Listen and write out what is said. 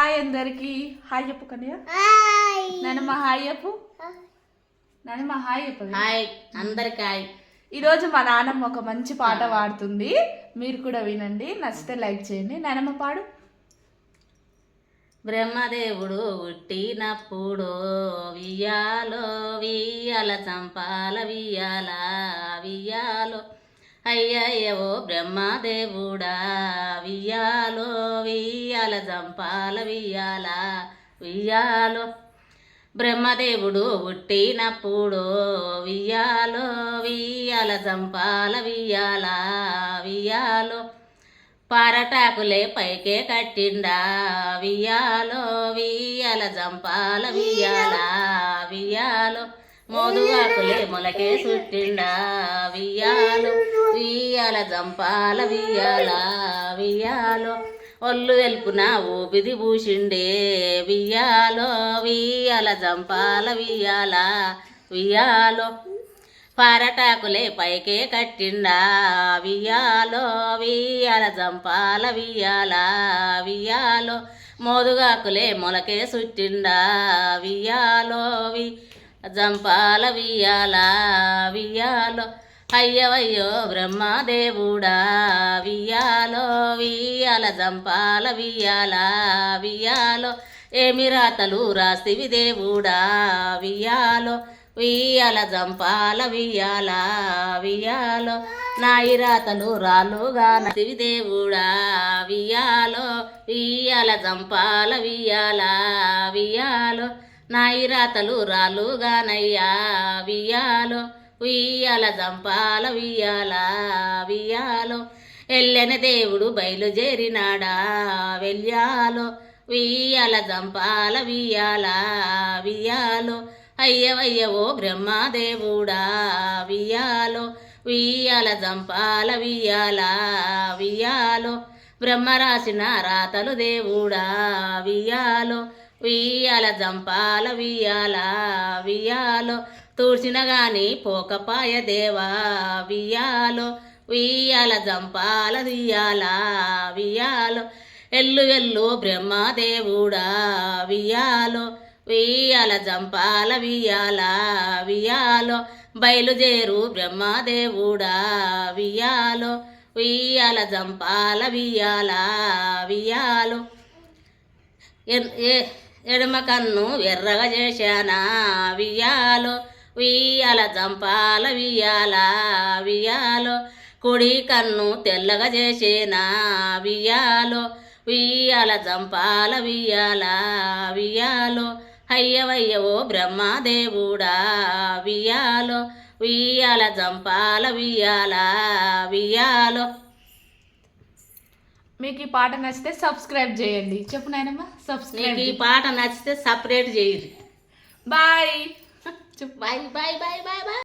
Hi అందరికి. Hi చెప్పు కన్నయ్య నానమ్మ హాయ్ చెప్పు. నానమ్మ హాయ్ చెప్పు. హాయ్ అందరికి హాయ్. ఈరోజు మా నానమ్మ ఒక మంచి పాట పాడుతుంది. మీరు కూడా వినండి. నచ్చితే లైక్ చేయండి. నానమ్మ పాడు. బ్రహ్మదేవుడు పుట్టినప్పుడు వియ్యాలో వియ్యాల చంపాల వియ్యాల వియ్యాలో అయ్యయ్యవో బ్రహ్మదేవుడా వియ్యాలో వియ్యాల చంపాల వియ్యాల వియ్యాలో. బ్రహ్మదేవుడు పుట్టినప్పుడు వియ్యాలో వియ్యాల చంపాల వియ్యాల వియ్యాలో. పారటాకులే పైకే కట్టిండా వియ్యాలో వియ్యాల జంపాల వియ్యాల వియ్యాలో. మోదుగాకులే మొలకే చుట్టిండా వియ్యాలో వియ్యాల జంపాల వియ్యాల వియ్యాలో. ఒళ్ళు నా ఊపిది పూసిండే వియ్యాలో వియ్యాల జంపాల వియ్యాల వియ్యాలో. పారటాకులే పైకే కట్టిండా వియ్యాలో వియ్యాల జంపాల వియ్యాల వియ్యాలో. మోదుగాకులే మొలకే సుట్టిండా వియ్యాలో వి జంపాల వియ్యాల వియ్యాలో అయ్యవయ్యో బ్రహ్మదేవుడా వియ్యాలో వియ్యాల జంపాల వియ్యాల వియ్యాలో ఏమి రాతలు రాసివి దేవుడా వియ్యాలో వియ్యాల జంపాల వియ్యాల వియ్యాలో నాయి రాతలు రాలుగా నసివి దేవుడా వియ్యాలో వియ్యాల జంపాల వియ్యాల వియ్యాలో నాయి రాతలు రాలుగానయ్యా వియ్యాలో ఉయ్యాల జంపాల వియ్యాల వియ్యాలో. ఎల్లెన దేవుడు బయలుదేరినాడా వెళ్యాలో వియ్యాల జంపాల వియ్యాల వియ్యాలో. అయ్యవయ్యవో బ్రహ్మదేవుడా వియ్యాలో వియ్యాల జంపాల వియ్యాల వియ్యాలో. బ్రహ్మ రాసిన రాతలు దేవుడా వియ్యాలో. వియ్యాల జంపాల వియ్యాల వియ్యాలో తూర్చిన గాని పోకపాయ దేవా వియ్యాలో వియ్యాల జంపాల వియ్యాల వియ్యాలో ఎల్లు ఎల్లు బ్రహ్మదేవుడా వియ్యాలో వియ్యాల జంపాల వియ్యాల వియ్యాలో బయలుదేరు బ్రహ్మదేవుడా వియ్యాలో వియ్యాల జంపాల వియ్యాల వియ్యాలో ఏ- ఎడమ కన్ను ఎర్రగా చేశానా? వియ్యాలో వియ్యాల జంపాల వియ్యాల వియ్యాలో కుడి కన్ను తెల్లగా చేసేనా? వియ్యాలో వియ్యాల జంపాల వియ్యాల వియ్యాలో అయ్యవయ్యవో బ్రహ్మదేవుడా? వియ్యాలో వియ్యాల జంపాల వియ్యాల వియ్యాలో మీకు ఈ పాట నచ్చితే సబ్స్క్రైబ్ చేయండి. చెప్పు నాయనమ్మ సబ్స్క్రైబ్ ఈ పాట నచ్చితే సపరేట్ చేయరు బాయ్. చెప్పు bye bye bye bye bye.